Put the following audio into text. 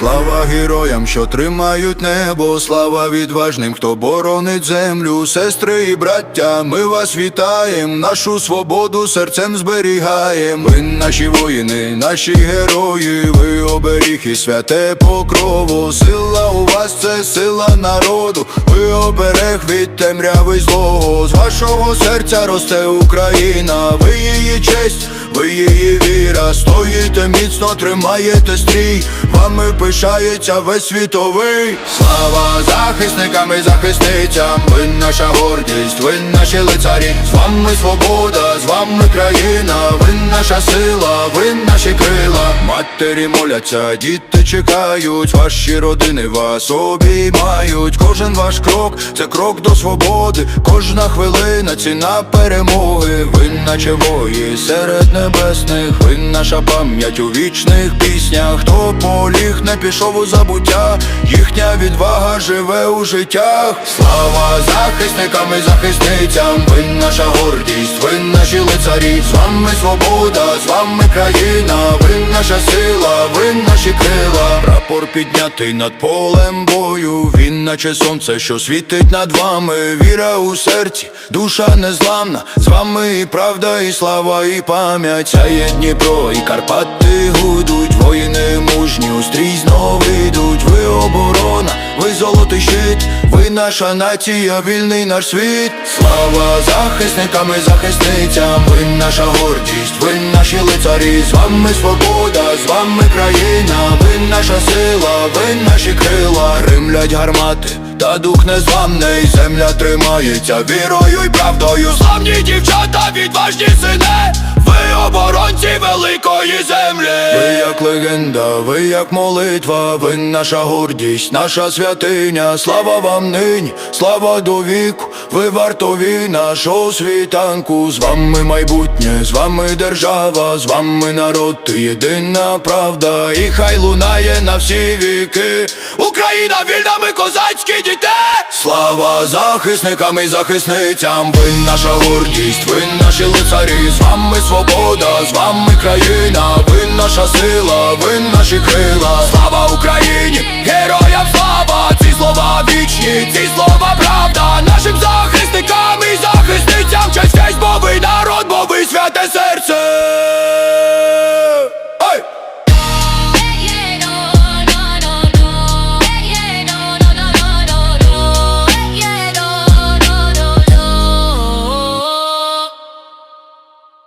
Слава героям, що тримають небо, слава відважним, хто боронить землю, сестри і браття, ми вас вітаєм, нашу свободу серцем зберігаєм. Ви наші воїни, наші герої, ви оберіг і святе покрово. Сила у вас це сила народу, ви оберег від темряви й злого. З вашого серця росте Україна, ви її честь, ви її віра, стоїте міцно, тримаєте стрій, вами пишається весь світовий. Слава захисникам і захисницям, ви наша гордість, ви наші лицарі, з вами свобода, з вами країна, ви наша сила, ви наші крила. Матері моляться, діти чекають, ваші родини вас обіймають. Кожен ваш крок це крок до свободи, кожна хвилина ціна перемоги. Ви наче вої серед небесних, ви наша пам'ять у вічних піснях. Хто поліг не пішов у забуття, їхня відвага живе у життях. Слава захисникам і захисницям, ви наша гордість, ви наші лицарі, з вами свобода, з вами країна, ви наша сила, ви наші крила. Прапор піднятий над полем бою, він наче сонце, що світить над вами. Віра у серці, душа незламна, з вами і правда, і слава, і пам'ять. Сяє Дніпро, і Карпати гудуть, наша нація, вільний наш світ. Слава захисникам і захисницям, ви наша гордість, ви наші лицарі, з вами свобода, з вами країна, ви наша сила, ви наші крила, римлять гармати. Та дух незламний, земля тримається вірою й правдою. Славні дівчата, відважні сини, ви оборонці великої землі. Ви як легенда, ви як молитва, ви наша гордість, наша святиня. Слава вам нині, слава до віку, ви вартові нашого світанку. З вами майбутнє, з вами держава, з вами народ, і єдина правда. І хай лунає на всі віки. Україна вільна, ми козацькі діти. Слава захисникам і захисницям, ви наша гордість, ви наші лицарі, з вами свобода, з вами країна, ви наша сила, ви наші крила. Слава Україні, героям